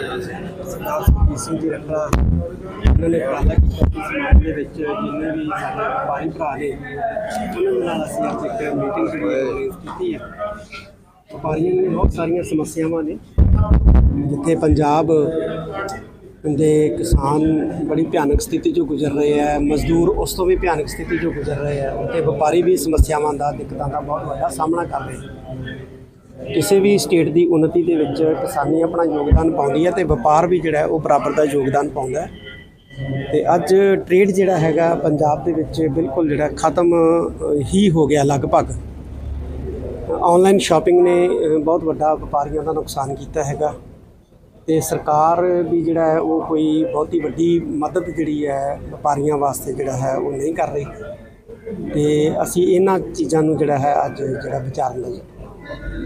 ਸਰਦਾਰ ਸੁਖਬੀਰ ਸਿੰਘ ਜੀ ਰੱਖੜਾ ਉਹਨਾਂ ਨੇ ਉਪਰਾਲਾ ਕੀਤਾ ਕਿ ਸਮਾਜ ਦੇ ਵਿੱਚ ਜਿੰਨੇ ਵੀ ਸਾਡੇ ਵਪਾਰੀ ਭਰਾ ਨੇ, ਉਹਨਾਂ ਨਾਲ ਅਸੀਂ ਅੱਜ ਇੱਕ ਮੀਟਿੰਗ ਜਿਹੜੀ ਹੈ arrange ਕੀਤੀ ਹੈ। ਵਪਾਰੀਆਂ ਦੀਆਂ ਬਹੁਤ ਸਾਰੀਆਂ ਸਮੱਸਿਆਵਾਂ ਨੇ, ਜਿੱਥੇ ਪੰਜਾਬ ਦੇ ਕਿਸਾਨ ਬੜੀ ਭਿਆਨਕ ਸਥਿਤੀ ਚੋਂ ਗੁਜ਼ਰ ਰਹੇ ਹੈ, ਮਜ਼ਦੂਰ ਉਸ ਤੋਂ ਵੀ ਭਿਆਨਕ ਸਥਿਤੀ ਚੋਂ ਗੁਜ਼ਰ ਰਹੇ ਹੈ, ਉੱਥੇ ਵਪਾਰੀ ਵੀ ਸਮੱਸਿਆਵਾਂ ਦਾ, ਦਿੱਕਤਾਂ ਦਾ ਬਹੁਤ ਵੱਡਾ ਸਾਹਮਣਾ ਕਰ ਰਹੇ ਹਨ ਕਿਸੇ ਵੀ ਸਟੇਟ ਦੀ ਉન્નਤੀ ਦੇ ਵਿੱਚ ਕਿਸਾਨੀ ਆਪਣਾ ਯੋਗਦਾਨ ਪਾਉਂਦੀ ਹੈ ਤੇ ਵਪਾਰ ਵੀ ਜਿਹੜਾ ਉਹ ਬਰਾਬਰ ਦਾ ਯੋਗਦਾਨ ਪਾਉਂਦਾ ਹੈ। ਤੇ ਅੱਜ ਟ੍ਰੇਡ ਜਿਹੜਾ ਹੈਗਾ ਪੰਜਾਬ ਦੇ ਵਿੱਚ ਬਿਲਕੁਲ ਜਿਹੜਾ ਖਤਮ ਹੀ ਹੋ ਗਿਆ ਲਗਭਗ। ਆਨਲਾਈਨ ਸ਼ਾਪਿੰਗ ਨੇ ਬਹੁਤ ਵੱਡਾ ਵਪਾਰੀਆਂ ਦਾ ਨੁਕਸਾਨ ਕੀਤਾ ਹੈਗਾ। ਤੇ ਸਰਕਾਰ ਵੀ ਜਿਹੜਾ ਹੈ ਉਹ ਕੋਈ ਬਹੁਤੀ ਵੱਡੀ ਮਦਦ ਜਿਹੜੀ ਹੈ ਵਪਾਰੀਆਂ ਵਾਸਤੇ ਜਿਹੜਾ ਹੈ ਉਹ ਨਹੀਂ ਕਰ ਰਹੀ। ਤੇ ਅਸੀਂ ਇਹਨਾਂ ਚੀਜ਼ਾਂ ਨੂੰ ਜਿਹੜਾ ਹੈ ਅੱਜ ਜਿਹੜਾ ਵਿਚਾਰਨ ਲਈ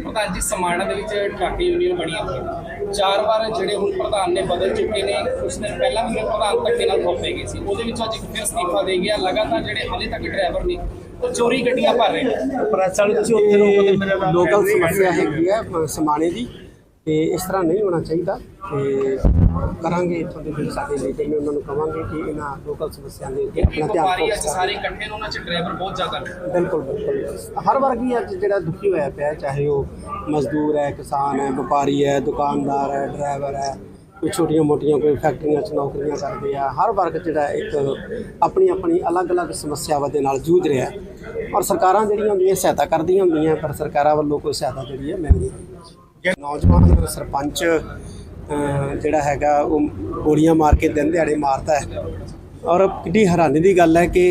ਪ੍ਰਧਾਨ ਜੀ ਸਮਾਣਾ ਦੇ ਵਿੱਚ ਟਰਾਕੀ ਯੂਨੀਅਨ ਬਣੀ ਹੈ। ਚਾਰ ਵਾਰ ਜਿਹੜੇ ਹੁਣ ਪ੍ਰਧਾਨ ਨੇ ਬਦਲ ਚੁੱਕੇ ਨੇ ਉਸ ਦਿਨ ਪਹਿਲਾਂ ਵੀ ਪ੍ਰਧਾਨ ਧੱਕੇ ਨਾਲ ਥੋਪੇ ਗਏ ਸੀ। ਉਹਦੇ ਵਿੱਚ ਅੱਜ ਇੱਕ ਫਿਰ ਅਸਤੀਫਾ ਦੇ ਗਿਆ। ਲਗਾਤਾਰ ਜਿਹੜੇ ਹਾਲੇ ਤੱਕ ਡਰਾਈਵਰ ਨੇ ਉਹ ਚੋਰੀ ਗੱਡੀਆਂ ਭਰ ਰਹੇ ਨੇ। ਪ੍ਰੈਸ ਵਾਲੇ ਤੁਸੀਂ ਉੱਥੇ ਰੋਕੋ ਲੋਕਲ ਸਮੱਸਿਆ ਹੈਗੀ ਹੈ ਸਮਾਣੇ ਦੀ। ਤੇ ਇਸ ਤਰ੍ਹਾਂ ਨਹੀਂ ਹੋਣਾ ਚਾਹੀਦਾ ਤੇ ਕਰਾਂਗੇ ਇੱਥੋਂ ਦੇ ਜਿਹੜੇ ਸਾਡੇ ਲੀਡਰ ਨੇ ਉਹਨਾਂ ਨੂੰ ਕਵਾਂਗੇ ਕਿ ਇਹਨਾਂ ਲੋਕਲ ਸਮੱਸਿਆ ਦੇ ਉੱਤੇ ਆਪਣਾ ਧਿਆਨ ਕਰਨ ਸਾਰੇ ਇਕੱਠੇ ਨੇ ਉਹਨਾਂ 'ਚ ਡਰਾਈਵਰ ਬਹੁਤ ਜ਼ਿਆਦਾ ਨੇ। ਬਿਲਕੁਲ ਬਿਲਕੁਲ। ਹਰ ਵਰਗ ਹੀ ਅੱਜ ਜਿਹੜਾ ਦੁਖੀ ਹੋਇਆ ਪਿਆ ਚਾਹੇ ਉਹ ਮਜ਼ਦੂਰ ਹੈ ਕਿਸਾਨ ਹੈ ਵਪਾਰੀ ਹੈ ਦੁਕਾਨਦਾਰ ਹੈ ਡਰਾਈਵਰ ਹੈ ਕੋਈ ਛੋਟੀਆਂ ਮੋਟੀਆਂ ਕੋਈ ਫੈਕਟਰੀਆਂ 'ਚ ਨੌਕਰੀਆਂ ਕਰਦੇ ਆ ਹਰ ਵਰਗ ਜਿਹੜਾ ਇੱਕ ਆਪਣੀ ਆਪਣੀ ਅਲੱਗ-ਅਲੱਗ ਸਮੱਸਿਆਵਾਂ ਦੇ ਨਾਲ ਜੂਝ ਰਿਹਾ ਔਰ ਸਰਕਾਰਾਂ ਜਿਹੜੀਆਂ ਹੁੰਦੀਆਂ ਸਹਾਇਤਾ ਕਰਦੀਆਂ ਹੁੰਦੀਆਂ ਪਰ ਸਰਕਾਰਾਂ ਵੱਲੋਂ ਕੋਈ ਸਹਾਇਤਾ ਜਿਹੜੀ ਹੈ ਮਿਲਦੀ ਨਹੀਂ। ਨੌਜਵਾਨ ਸਰਪੰਚ ਜਿਹੜਾ ਹੈਗਾ, ਉਹ ਗੋਲੀਆਂ ਮਾਰ ਕੇ ਦਿਨ ਦਿਹਾੜੇ ਮਾਰਦਾ ਹੈ। ਔਰ ਕਿੰਨੀ ਹੈਰਾਨੀ ਦੀ ਗੱਲ ਹੈ ਕਿ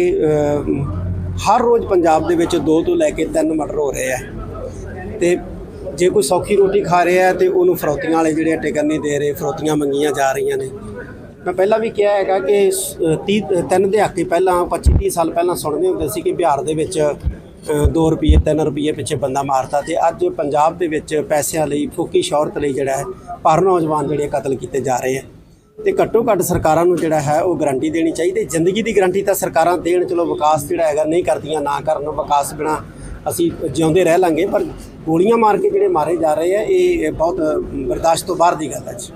ਹਰ ਰੋਜ਼ ਪੰਜਾਬ ਦੇ ਵਿੱਚ ਦੋ ਤੋਂ ਲੈ ਕੇ ਤਿੰਨ ਮਰਡਰ ਹੋ ਰਹੇ ਆ। ਤੇ ਜੇ ਕੋਈ ਸੌਖੀ ਰੋਟੀ ਖਾ ਰਿਹਾ ਹੈ ਤੇ ਉਹਨੂੰ ਫਰੋਤੀਆਂ ਵਾਲੇ ਜਿਹੜੇ ਟਿਕਣ ਨਹੀਂ ਦੇ ਰਹੇ, ਫਰੋਤੀਆਂ ਮੰਗੀਆਂ ਜਾ ਰਹੀਆਂ ਨੇ। ਮੈਂ ਪਹਿਲਾਂ ਵੀ ਕਿਹਾ ਹੈਗਾ ਕਿ 30 ਤਿੰਨ ਦਹਾਕੇ ਪਹਿਲਾਂ 25 30 ਸਾਲ ਪਹਿਲਾਂ ਸੁਣਦੇ ਹੁੰਦੇ ਸੀ ਕਿ ਬਿਹਾਰ ਦੇ ਵਿੱਚ 2 ਰੁਪਏ 3 ਰੁਪਏ ਪਿੱਛੇ ਬੰਦਾ ਮਾਰਦਾ ਤੇ ਅੱਜ ਪੰਜਾਬ ਦੇ ਵਿੱਚ ਪੈਸਿਆਂ ਲਈ, ਫੋਕੀ ਸ਼ੌਹਰਤ ਲਈ ਜਿਹੜਾ ਹੈ, ਪਰ ਨੌਜਵਾਨ ਜਿਹੜੇ ਕਤਲ ਕੀਤੇ ਜਾ ਰਹੇ ਆ ਤੇ ਘੱਟੋ ਘੱਟ ਸਰਕਾਰਾਂ ਨੂੰ ਜਿਹੜਾ ਹੈ, ਉਹ ਗਾਰੰਟੀ ਦੇਣੀ ਚਾਹੀਦੀ ਜ਼ਿੰਦਗੀ ਦੀ ਗਾਰੰਟੀ ਤਾਂ ਸਰਕਾਰਾਂ ਦੇਣ, ਚਲੋ ਵਿਕਾਸ ਜਿਹੜਾ ਹੈਗਾ ਨਹੀਂ ਕਰਦੀਆਂ, ਨਾ ਕਰਨ, ਵਿਕਾਸ ਬਿਨਾ ਅਸੀਂ ਜਿਉਂਦੇ ਰਹਿ ਲਾਂਗੇ, ਪਰ ਗੋਲੀਆਂ ਮਾਰ ਕੇ ਜਿਹੜੇ ਮਾਰੇ ਜਾ ਰਹੇ ਆ ਇਹ ਬਹੁਤ ਬਰਦਾਸ਼ਤ ਤੋਂ ਬਾਹਰ ਦੀ ਗੱਲ ਹੈ ਜੀ।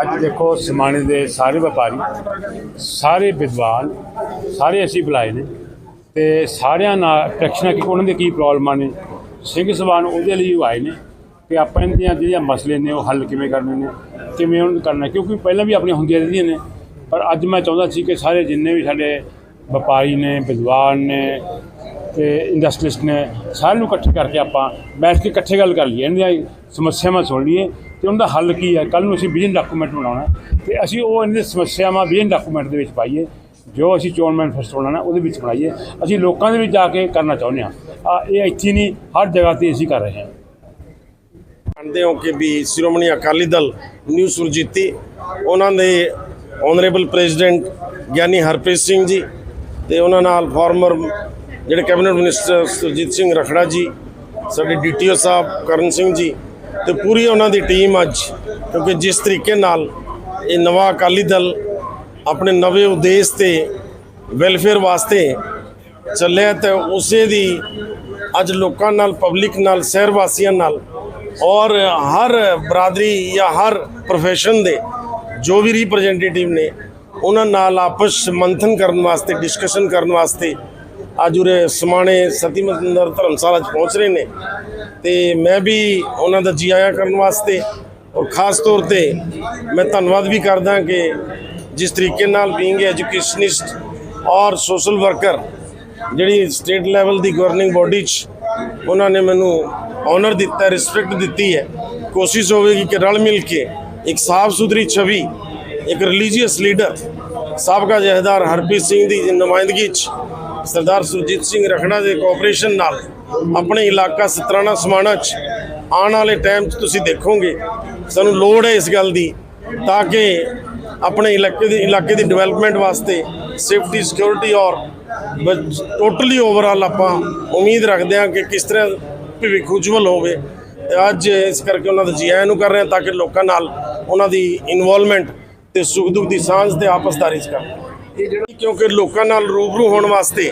ਅੱਜ ਦੇਖੋ ਸਮਾਣੇ ਦੇ ਸਾਰੇ ਵਪਾਰੀ, ਸਾਰੇ ਵਿਦਵਾਨ, ਸਾਰੇ ਅਸੀਂ ਬੁਲਾਏ ਨੇ ਤੇ ਸਾਰਿਆਂ ਨਾਲ ਟੈਕਸ਼ਨਾਂ ਕਿ, ਉਹਨਾਂ ਦੇ ਕੀ ਪ੍ਰੋਬਲਮਾਂ ਨੇ? ਸਿੰਘ ਸਵਾਨ ਉਹਦੇ ਲਈ ਉਹ ਆਏ ਨੇ ਕਿ ਆਪਾਂ ਇਹਨਾਂ ਦੀਆਂ ਜਿਹੜੀਆਂ ਮਸਲੇ ਨੇ ਉਹ ਹੱਲ ਕਿਵੇਂ ਕਰਨੇ ਨੇ, ਕਿਵੇਂ ਉਹਨਾਂ ਨੂੰ ਕਰਨਾ, ਕਿਉਂਕਿ ਪਹਿਲਾਂ ਵੀ ਆਪਣੀਆਂ ਹੁੰਦੀਆਂ ਰਹਿੰਦੀਆਂ ਨੇ, ਪਰ ਅੱਜ ਮੈਂ ਚਾਹੁੰਦਾ ਸੀ ਕਿ ਸਾਰੇ ਜਿੰਨੇ ਵੀ ਸਾਡੇ ਵਪਾਰੀ ਨੇ, ਵਿਦਵਾਨ ਨੇ ਤੇ ਇੰਡਸਟਰੀਸਟ ਨੇ, ਸਾਰਿਆਂ ਨੂੰ ਇਕੱਠੇ ਕਰਕੇ ਆਪਾਂ ਬੈਠ ਕੇ ਇਕੱਠੇ ਗੱਲ ਕਰ ਲਈਏ ਇਹਨਾਂ ਦੀਆਂ ਸਮੱਸਿਆਵਾਂ ਸੁਣ ਲਈਏ ਤੇ ਉਹਨਾਂ ਦਾ ਹੱਲ ਕੀ ਹੈ? ਕੱਲ ਨੂੰ ਅਸੀਂ ਵਿਜ਼ਨ ਡਾਕੂਮੈਂਟ ਬਣਾਉਣਾ ਹੈ ਤੇ ਅਸੀਂ ਉਹ ਇਹਨਾਂ ਦੀਆਂ ਸਮੱਸਿਆਵਾਂ ਵਿਜ਼ਨ ਡਾਕੂਮੈਂਟ ਦੇ ਵਿੱਚ ਪਾਈਏ, ਜੋ ਅਸੀਂ ਚੋਣ ਮੈਨੀਫੈਸਟੋ ਬਣਾਉਣਾ ਉਹਦੇ ਵਿੱਚ ਬਣਾਈਏ। ਅਸੀਂ ਲੋਕਾਂ ਦੇ ਵਿੱਚ ਜਾ ਕੇ ਕਰਨਾ ਚਾਹੁੰਦੇ ਹਾਂ। ਆ, ਇਹ ਇੱਥੇ ਨਹੀਂ, ਹਰ ਜਗ੍ਹਾ ਤੇ ਅਸੀਂ ਕਰ ਰਹੇ ਹਾਂ। ਜਾਣਦੇ ਹੋ ਕਿ ਵੀ ਸ਼੍ਰੋਮਣੀ ਅਕਾਲੀ ਦਲ ਨਿਊ ਸੁਰਜੀਤੀ, ਉਹਨਾਂ ਦੇ ਆਨਰੇਬਲ ਪ੍ਰੈਜ਼ੀਡੈਂਟ ਗਿਆਨੀ ਹਰਪ੍ਰੀਤ ਸਿੰਘ ਜੀ ਤੇ ਉਹਨਾਂ ਨਾਲ ਫਾਰਮਰ ਜਿਹੜੇ ਕੈਬਨਿਟ ਮਿਨਿਸਟਰ ਸੁਰਜੀਤ ਸਿੰਘ ਰਖੜਾ ਜੀ, ਸਾਡੇ ਡੀਟੀਓ ਸਾਹਿਬ ਕਰਨ ਸਿੰਘ ਜੀ ਤੇ ਪੂਰੀ ਉਹਨਾਂ ਦੀ ਟੀਮ ਅੱਜ, ਕਿਉਂਕਿ ਜਿਸ ਤਰੀਕੇ ਨਾਲ ਇਹ ਨਵਾਂ ਅਕਾਲੀ ਦਲ ਆਪਣੇ ਨਵੇਂ ਉਦੇਸ਼ ਤੇ ਵੈਲਫੇਅਰ ਵਾਸਤੇ ਚੱਲਿਆ ਤੇ ਉਸੇ ਦੀ ਅੱਜ ਲੋਕਾਂ ਨਾਲ ਪਬਲਿਕ ਨਾਲ, ਸ਼ਹਿਰ ਵਾਸੀਆਂ ਨਾਲ ਔਰ ਹਰ ਬਰਾਦਰੀ ਜਾਂ ਹਰ profession ਦੇ ਜੋ ਵੀ ਰਿਪਰੈਜ਼ੈਂਟੇਟਿਵ ਨੇ, ਉਹਨਾਂ ਨਾਲ ਆਪਸ ਮੰਥਨ ਕਰਨ ਵਾਸਤੇ ਡਿਸਕਸ਼ਨ ਕਰਨ ਵਾਸਤੇ ਅੱਜ ਉਰੇ ਸਮਾਣੇ ਸਤੀ ਮੰਦਰ ਧਰਮਸ਼ਾਲਾ 'ਚ ਪਹੁੰਚ ਰਹੇ ਨੇ। ਤੇ ਮੈਂ ਵੀ ਉਹਨਾਂ ਦਾ ਜੀ ਆਇਆਂ ਕਰਨ ਵਾਸਤੇ ਔਰ ਖਾਸ ਤੌਰ ਤੇ ਮੈਂ ਧੰਨਵਾਦ ਵੀ ਕਰਦਾ ਕਿ ਜਿਸ ਤਰੀਕੇ ਨਾਲ ਬੀਇੰਗ ਐਜੂਕੇਸ਼ਨਿਸਟ ਔਰ ਸੋਸ਼ਲ ਵਰਕਰ ਜਿਹੜੀ ਸਟੇਟ ਲੈਵਲ ਦੀ ਗਵਰਨਿੰਗ ਬੋਡੀ 'ਚ ਉਹਨਾਂ ਨੇ ਮੈਨੂੰ ਆਨਰ ਦਿੱਤਾ ਰਿਸਪੈਕਟ ਦਿੱਤੀ ਹੈ। ਕੋਸ਼ਿਸ਼ ਹੋਵੇਗੀ ਕਿ ਰਲ ਮਿਲ ਕੇ ਇੱਕ ਸਾਫ਼ ਸੁਥਰੀ ਛਵੀ, ਇੱਕ ਰਿਲੀਜੀਅਸ ਲੀਡਰ ਸਾਬਕਾ ਜਹੇਦਾਰ ਹਰਪ੍ਰੀਤ ਸਿੰਘ ਦੀ ਨੁਮਾਇੰਦਗੀ 'ਚ ਸਰਦਾਰ ਸੁਰਜੀਤ ਸਿੰਘ ਰਖੜਾ ਦੇ ਕੋਆਪਰੇਸ਼ਨ ਨਾਲ ਆਪਣੇ ਇਲਾਕਾ ਸਤਰਾਣਾ ਸਮਾਣਾ 'ਚ ਆਉਣ ਵਾਲੇ ਟਾਈਮ 'ਚ ਤੁਸੀਂ ਦੇਖੋਗੇ, ਸਾਨੂੰ ਲੋੜ ਹੈ ਇਸ ਗੱਲ ਦੀ, ਤਾਂ ਕਿ ਆਪਣੇ ਇਲਾਕੇ ਦੀ ਇਲਾਕੇ ਦੀ ਡਿਵੈਲਪਮੈਂਟ ਵਾਸਤੇ ਸੇਫਟੀ ਸਿਕਿਉਰਿਟੀ ਔਰ ਟੋਟਲੀ ਓਵਰਆਲ ਆਪਾਂ ਉਮੀਦ ਰੱਖਦੇ ਹਾਂ ਕਿ ਕਿਸ ਤਰ੍ਹਾਂ ਭਵਿੱਖ ਉਜਵਲ ਹੋਵੇ। ਤੇ ਅੱਜ ਇਸ ਕਰਕੇ ਉਹਨਾਂ ਦਾ ਜੀ ਆਇਆਂ ਨੂੰ ਕਰ ਰਹੇ ਹਾਂ ਤਾਂ ਕਿ ਲੋਕਾਂ ਨਾਲ ਉਹਨਾਂ ਦੀ ਇਨਵੋਲਵਮੈਂਟ ਤੇ ਸੁੱਖ ਦੁੱਖ ਦੀ ਸਾਂਝ ਤੇ ਆਪਸਦਾਰੀ ਚ ਕਰਨ ਇਹ ਜਿਹੜੀ ਕਿਉਂਕਿ ਲੋਕਾਂ ਨਾਲ ਰੂਬਰੂ ਹੋਣ ਵਾਸਤੇ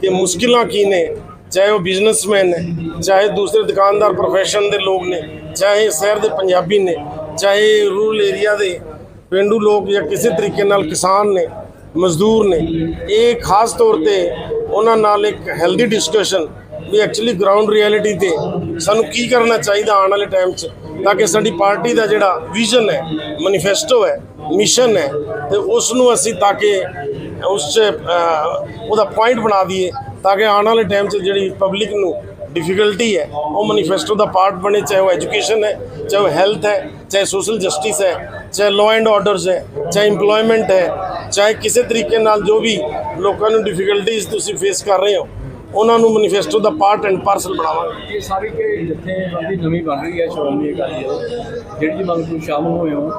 ਕਿ ਮੁਸ਼ਕਿਲਾਂ ਕੀ ਨੇ, ਚਾਹੇ ਉਹ ਬਿਜ਼ਨਸਮੈਨ ਨੇ, ਚਾਹੇ ਦੂਸਰੇ ਦੁਕਾਨਦਾਰ ਪ੍ਰੋਫੈਸ਼ਨ ਦੇ ਲੋਕ ਨੇ, ਚਾਹੇ ਸ਼ਹਿਰ ਦੇ ਪੰਜਾਬੀ ਨੇ, ਚਾਹੇ ਰੂਰਲ ਏਰੀਆ ਦੇ ਪਿੰਡੂ ਲੋਕ ਜਾਂ ਕਿਸੇ ਤਰੀਕੇ ਨਾਲ ਕਿਸਾਨ ਨੇ, ਮਜ਼ਦੂਰ ਨੇ, ਇਹ ਖਾਸ ਤੌਰ ਤੇ ਉਹਨਾਂ ਨਾਲ ਇੱਕ ਹੈਲਦੀ ਡਿਸਕਸ਼ਨ ਵੀ ਐਕਚੁਅਲੀ ਗਰਾਊਂਡ ਰਿਐਲਿਟੀ ਤੇ ਸਾਨੂੰ ਕੀ ਕਰਨਾ ਚਾਹੀਦਾ ਆਉਣ ਵਾਲੇ ਟਾਈਮ 'ਚ, ਤਾਂ ਕਿ ਸਾਡੀ ਪਾਰਟੀ ਦਾ ਜਿਹੜਾ ਵਿਜ਼ਨ ਹੈ ਮੈਨੀਫੈਸਟੋ ਹੈ ਮਿਸ਼ਨ ਹੈ ਤੇ ਉਸ ਨੂੰ ਅਸੀਂ ਤਾਂ ਕਿ ਉਸ 'ਚ ਉਹਦਾ ਪੁਆਇੰਟ ਬਣਾ ਦਈਏ ਤਾਂ ਕਿ ਆਉਣ ਵਾਲੇ ਟਾਈਮ 'ਚ ਜਿਹੜੀ ਪਬਲਿਕ ਨੂੰ ਡਿਫਿਕਲਟੀ ਹੈ, ਉਹ ਮੈਨੀਫੈਸਟੋ ਦਾ ਪਾਰਟ ਬਣੇ, ਚਾਹੇ ਉਹ ਐਜੂਕੇਸ਼ਨ ਹੈ, ਚਾਹੇ ਉਹ ਹੈਲਥ ਹੈ, ਚਾਹੇ ਸੋਸ਼ਲ ਜਸਟਿਸ ਹੈ, ਚਾਹੇ ਲਾਅ ਐਂਡ ਆਰਡਰਸ ਹੈ, ਚਾਹੇ EMPLOYMENT ਹੈ, ਚਾਹੇ ਕਿਸੇ ਤਰੀਕੇ ਨਾਲ ਜੋ ਵੀ ਲੋਕਾਂ ਨੂੰ ਡਿਫਿਕਲਟੀਜ਼ ਤੁਸੀਂ ਫੇਸ ਕਰ ਰਹੇ ਹੋ ਉਹਨਾਂ ਨੂੰ ਮੈਨੀਫੈਸਟੋ ਦਾ ਪਾਰਟ ਐਂਡ ਪਾਰਸਲ ਬਣਾਵਾਂਗੇ। ਇਹ ਸਾਰੀ ਕਿ ਜਥੇਬੰਦੀ ਨਵੀਂ ਬਣ ਰਹੀ ਹੈ ਸ਼੍ਰੋਮਣੀ ਅਕਾਲੀ ਦਲ ਜਿਹੜੀ ਮੰਗ ਨੂੰ ਸ਼ਾਮਲ ਹੋਏ ਹੋ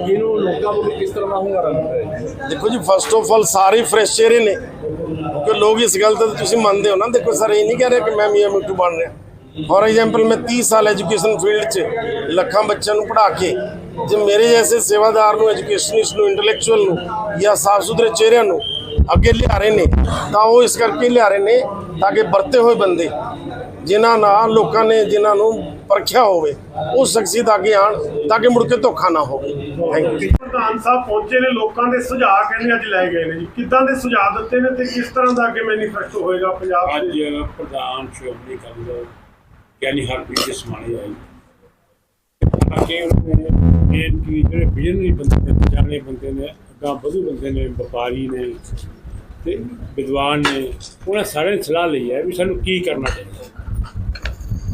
ਇਹਨੂੰ ਲੋਕਾਂ ਵੱਲੋਂ ਕਿਸ ਤਰ੍ਹਾਂ ਹੁੰਗਾਰਾ ਮਿਲ ਰਿਹਾ ਹੈ? ਦੇਖੋ ਜੀ ਫਸਟ ਆਫ ਆਲ ਸਾਰੇ ਫਰੈਸ਼ ਚਿਹਰੇ ਨੇ ਕਿਉਂਕਿ ਲੋਕ ਇਸ ਗੱਲ ਤੇ ਤੁਸੀਂ ਮੰਨਦੇ ਹੋ ਨਾ। ਦੇਖੋ ਸਰ ਇਹ ਨਹੀਂ ਕਹਿ ਰਹੇ ਕਿ ਮੈਂ ਮੀਆਂ ਮਿੱਠੂ ਬਣ ਰਿਹਾ। ਫੋਰ ਐਗਜ਼ਾਮਪਲ ਮੈਂ 30 ਸਾਲ ਐਜੂਕੇਸ਼ਨ ਫੀਲਡ 'ਚ ਲੱਖਾਂ ਬੱਚਿਆਂ ਨੂੰ ਪੜ੍ਹਾ ਕੇ ਜੇ ਮੇਰੇ ਜੈਸੇ ਸੇਵਾਦਾਰ ਨੂੰ ਐਜੂਕੇਸ਼ਨਿਸਟ ਨੂੰ ਇੰਟੈਲੈਕਚੁਅਲ ਨੂੰ ਜਾਂ ਸਾਫ਼ ਸੁਥਰੇ ਚਿਹਰਿਆਂ ਨੂੰ ਅੱਗੇ ਲਿਆ ਰਹੇ ਨੇ ਤਾਂ ਉਹ ਇਸ ਕਰਕੇ ਲਿਆ ਰਹੇ ਨੇ ਤਾਂ ਕਿ ਵਰਤੇ ਹੋਏ ਬੰਦੇ ਜਿਨ੍ਹਾਂ ਨਾਲ ਲੋਕਾਂ ਨੇ ਜਿਨ੍ਹਾਂ ਨੂੰ ਪਰਖਿਆ ਹੋਵੇ ਉਹ ਸ਼ਖਸੀਅਤ ਅੱਗੇ ਆਣ ਤਾਂ ਕਿ ਮੁੜ ਕੇ ਧੋਖਾ ਨਾ ਹੋਵੇ। ਥੈਂਕ ਯੂ ਪ੍ਰਧਾਨ ਸਾਹਿਬ ਪਹੁੰਚੇ ਨੇ ਲੋਕਾਂ ਦੇ ਸੁਝਾਅ ਕਹਿੰਦੇ ਅੱਜ ਲੈ ਗਏ ਨੇ ਜੀ। ਕਿੱਦਾਂ ਦੇ ਸੁਝਾਅ ਦਿੱਤੇ ਨੇ ਤੇ ਕਿਸ ਤਰ੍ਹਾਂ ਦਾ ਅੱਗੇ ਮੈਨੀਫੈਸਟੋ ਹੋਏਗਾ ਪੰਜਾਬ ਅੱਜ ਦੇ ਪ੍ਰਧਾਨ ਸ਼੍ਰੋਮਣੀ ਅਕਾਲੀ ਦਲ ਗਿਆਨੀ ਹਰਪ੍ਰੀਤ ਆਏ। ਤਾਂ ਕਿ ਉਹਨੇ ਇਹ ਕਿ ਜਿਹੜੇ ਬਿਜਨਰੀ ਬੰਦੇ ਨੇ ਜਾਣੇ ਬੰਦੇ ਨੇ ਅੱਗਾ ਵਧੂ ਬੰਦੇ ਨੇ ਵਪਾਰੀ ਨੇ ਤੇ ਵਿਦਵਾਨ ਨੇ ਉਹਨਾਂ ਸਾਰਿਆਂ ਨੇ ਸਲਾਹ ਲਈ ਹੈ ਵੀ ਸਾਨੂੰ ਕੀ ਕਰਨਾ ਚਾਹੀਦਾ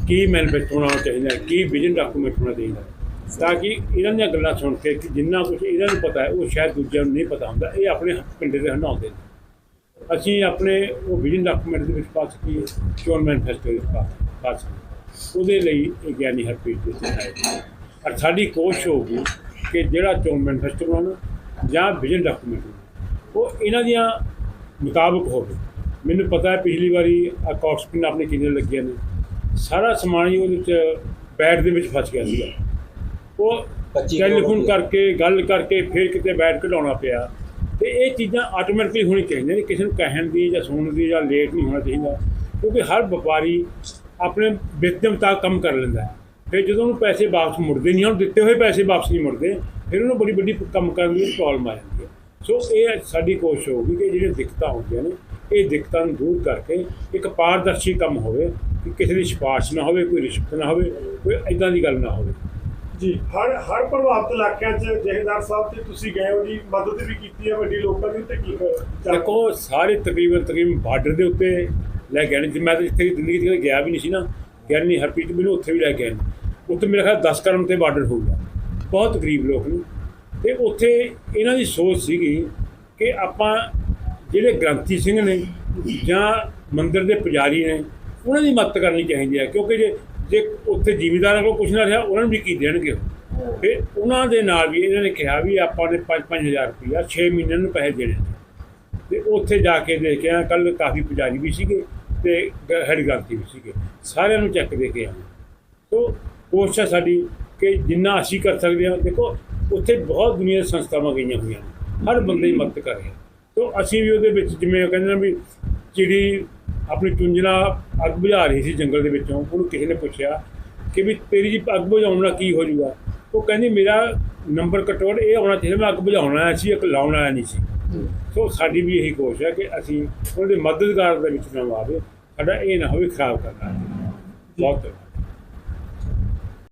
ਕੀ ਮੈਨੀਫੈਸਟੋ ਬਣਾਉਣਾ ਚਾਹੀਦਾ ਕੀ ਵਿਜ਼ਨ ਡਾਕੂਮੈਂਟ ਹੋਣਾ ਚਾਹੀਦਾ ਤਾਂ ਕਿ ਇਹਨਾਂ ਦੀਆਂ ਗੱਲਾਂ ਸੁਣ ਕੇ ਕਿ ਜਿੰਨਾ ਕੁਝ ਇਹਨਾਂ ਨੂੰ ਪਤਾ ਹੈ, ਉਹ ਸ਼ਾਇਦ ਦੂਜਿਆਂ ਨੂੰ ਨਹੀਂ ਪਤਾ ਹੁੰਦਾ, ਇਹ ਆਪਣੇ ਪਿੰਡੇ ਦੇ ਹੰਡਾਉਂਦੇ ਨੇ ਅਸੀਂ ਆਪਣੇ ਉਹ ਵਿਜ਼ਨ ਡਾਕੂਮੈਂਟ ਦੇ ਵਿੱਚ ਪਾ ਸਕੀਏ ਚੋਣ ਮੈਨੀਫੈਸਟੋ ਦੇ ਵਿੱਚ ਪਾ ਸਕੀਏ। ਉਹਦੇ ਲਈ ਇਹ ਗਿਆਨੀ ਹਰਪ੍ਰੀਤ ਜੀ ਆਏ ਔਰ ਸਾਡੀ ਕੋਸ਼ਿਸ਼ ਹੋਊਗੀ ਕਿ ਜਿਹੜਾ ਚੋਣ ਮੈਨੀਫੈਸਟੋ ਬਣਾਉਣਾ ਜਾਂ ਵਿਜ਼ਨ ਡਾਕੂਮੈਂਟ ਉਹ ਇਹਨਾਂ ਦੀਆਂ ਮੁਤਾਬਕ ਹੋਵੇ। ਮੈਨੂੰ ਪਤਾ ਹੈ ਪਿਛਲੀ ਵਾਰੀ ਆ ਕਾਕਸਪਿਨ ਆਪਣੇ ਕਿੰਨੇ ਲੱਗੀਆਂ ਨੇ। ਸਾਰਾ ਸਮਾਨ ਹੀ ਉਹਦੇ ਵਿੱਚ ਬੈਟ ਦੇ ਵਿੱਚ ਫਸ ਗਿਆ ਸੀਗਾ। ਉਹ ਟੈਲੀਫੋਨ ਕਰਕੇ ਗੱਲ ਕਰਕੇ ਫਿਰ ਕਿਤੇ ਬੈਟ ਕਢਾਉਣਾ ਪਿਆ। ਤੇ ਇਹ ਚੀਜ਼ਾਂ ਆਟੋਮੈਟਿਕਲੀ ਹੋਣੀ ਚਾਹੀਦੀਆਂ ਨੇ। ਕਿਸੇ ਨੂੰ ਕਹਿਣ ਦੀ ਜਾਂ ਸੁਣਨ ਦੀ ਜਾਂ ਲੇਟ ਨਹੀਂ ਹੋਣਾ ਚਾਹੀਦਾ। ਕਿਉਂਕਿ ਹਰ ਵਪਾਰੀ ਆਪਣੇ ਵਿੱਤ ਦੇ ਮੁਤਾਬਕ ਕੰਮ ਕਰ ਲੈਂਦਾ ਹੈ। ਫਿਰ ਜਦੋਂ ਉਹਨੂੰ ਪੈਸੇ ਵਾਪਸ ਮੁੜਦੇ ਨਹੀਂ ਉਹਨੂੰ ਦਿੱਤੇ ਹੋਏ ਪੈਸੇ ਵਾਪਸ ਨਹੀਂ ਮੁੜਦੇ ਫਿਰ ਉਹਨੂੰ ਬੜੀ ਵੱਡੀ ਕੰਮ ਕਰਨ ਦੀ ਪ੍ਰੋਬਲਮ ਆ ਜਾਂਦੀ ਹੈ। ਸੋ ਇਹ ਸਾਡੀ ਕੋਸ਼ਿਸ਼ ਹੋਊਗੀ ਕਿ ਜਿਹੜੀਆਂ ਦਿੱਕਤਾਂ ਹੁੰਦੀਆਂ ਨੇ ਇਹ ਦਿੱਕਤਾਂ ਨੂੰ ਦੂਰ ਕਰਕੇ ਇੱਕ ਪਾਰਦਰਸ਼ੀ ਕੰਮ ਹੋਵੇ ਕਿ ਕਿਸੇ ਦੀ ਸਿਫਾਰਿਸ਼ ਨਾ ਹੋਵੇ ਕੋਈ ਰਿਸ਼ਵਤ ਨਾ ਹੋਵੇ ਕੋਈ ਇਦਾਂ ਦੀ ਗੱਲ ਨਾ ਹੋਵੇ। ਜੀ ਹਰ ਹਰ ਪ੍ਰਭਾਵਿਤ ਇਲਾਕਿਆਂ 'ਚ ਜਹੇਦਾਰ ਸਾਹਿਬ ਤੇ ਤੁਸੀਂ ਗਏ ਹੋ ਜੀ ਮਦਦ ਵੀ ਕੀਤੀ ਹੈ ਵੱਡੀ ਲੋਕਾਂ ਦੀ ਤੇ ਕੀ ਦੇਖੋ ਸਾਰੇ ਤਕਰੀਬਨ ਤਕਰੀਬਨ ਬਾਰਡਰ ਦੇ ਉੱਤੇ ਲੈ ਗਏ ਨੇ। ਮੈਂ ਤਾਂ ਇੱਥੇ ਜ਼ਿੰਦਗੀ 'ਚ ਗਿਆ ਵੀ ਨਹੀਂ ਸੀ ਨਾ। ਗਿਆਨੀ ਹਰਪ੍ਰੀਤ ਮੈਨੂੰ ਉੱਥੇ ਵੀ ਲੈ ਗਏ ਨੇ। ਉੱਥੇ ਮੇਰੇ ਖਿਆਲ 10 ਕਰਮ ਤੇ ਬਾਰਡਰ ਹੋਊਗਾ। ਬਹੁਤ ਗਰੀਬ ਲੋਕ ਨੇ। ਤੇ ਉੱਥੇ ਇਹਨਾਂ ਦੀ ਸੋਚ ਸੀਗੀ ਕਿ ਆਪਾਂ ਜਿਹੜੇ ਗ੍ਰੰਥੀ ਸਿੰਘ ਨੇ ਜਾਂ ਮੰਦਿਰ ਦੇ ਪੁਜਾਰੀ ਨੇ, ਉਹਨਾਂ ਦੀ ਮਦਦ ਕਰਨੀ ਚਾਹੀਦੀ ਹੈ, ਕਿਉਂਕਿ ਜੇ ਜੇ ਉੱਥੇ ਜ਼ਿਮੀਦਾਰਾਂ ਕੋਲ ਕੁਛ ਨਾ ਰਿਹਾ, ਉਹਨਾਂ ਨੂੰ ਵੀ ਕੀ ਦੇਣਗੇ? ਉਹ? ਉਹਨਾਂ ਦੇ ਨਾਲ ਵੀ ਇਹਨਾਂ ਨੇ ਕਿਹਾ ਵੀ ਆਪਾਂ ਨੇ 5-5000 ਰੁਪਇਆ 6 ਮਹੀਨੇ ਨੂੰ ਪੈਸੇ ਦੇਣੇ ਨੇ। ਤੇ ਉੱਥੇ ਜਾ ਕੇ ਦੇਖਿਆ ਕੱਲ ਕਾਫੀ ਪੁਜਾਰੀ ਵੀ ਸੀਗੇ ਤੇ ਹੈਡ ਗ੍ਰੰਥੀ ਵੀ ਸੀਗੇ। ਸਾਰਿਆਂ ਨੂੰ ਚੈੱਕ ਦੇ ਕੇ ਆਏ। ਸੋ ਕੋਸ਼ਿਸ਼ ਹੈ ਸਾਡੀ ਕਿ ਜਿੰਨਾ ਅਸੀਂ ਕਰ ਸਕਦੇ ਹਾਂ, ਦੇਖੋ ਉੱਥੇ ਬਹੁਤ ਦੁਨੀਆ ਦੀਆਂ ਸੰਸਥਾਵਾਂ ਗਈਆਂ ਹੋਈਆਂ ਨੇ। ਹਰ ਬੰਦੇ ਦੀ ਮਦਦ ਕਰ ਰਿਹਾ। ਸੋ ਅਸੀਂ ਵੀ ਉਹਦੇ ਵਿੱਚ ਜਿਵੇਂ ਉਹ ਕਹਿੰਦੇ ਨੇ ਵੀ ਚਿੜੀ ਆਪਣੀ ਚੁੰਝਣਾ ਅੱਗ ਬੁਝਾ ਰਹੀ ਸੀ ਜੰਗਲ ਦੇ ਵਿੱਚੋਂ, ਉਹਨੂੰ ਕਿਸੇ ਨੇ ਪੁੱਛਿਆ ਕਿ ਵੀ ਤੇਰੀ ਜੀ ਅੱਗ ਬੁਝਾਉਣ ਨਾਲ ਕੀ ਹੋ ਜਾਊਗਾ ਉਹ ਕਹਿੰਦੀ, ਮੇਰਾ ਨੰਬਰ ਘੱਟੋ ਇਹ ਆਉਣਾ ਚਾਹੀਦਾ, ਮੈਂ ਅੱਗ ਬੁਝਾਉਣਾ ਆਇਆ ਸੀ, ਇੱਕ ਲਾਉਣਾ ਆਇਆ ਨਹੀਂ ਸੀ। ਸੋ ਸਾਡੀ ਵੀ ਇਹੀ ਕੋਸ਼ਿਸ਼ ਹੈ ਕਿ ਅਸੀਂ ਉਹਦੇ ਮਦਦਗਾਰ ਦੇ ਵਿੱਚ ਨਾ ਆਵੇ। ਸਾਡਾ ਇਹ ਨਾ ਹੋਵੇ, ਖਰਾਬ ਕਰਨਾ। ਬਹੁਤ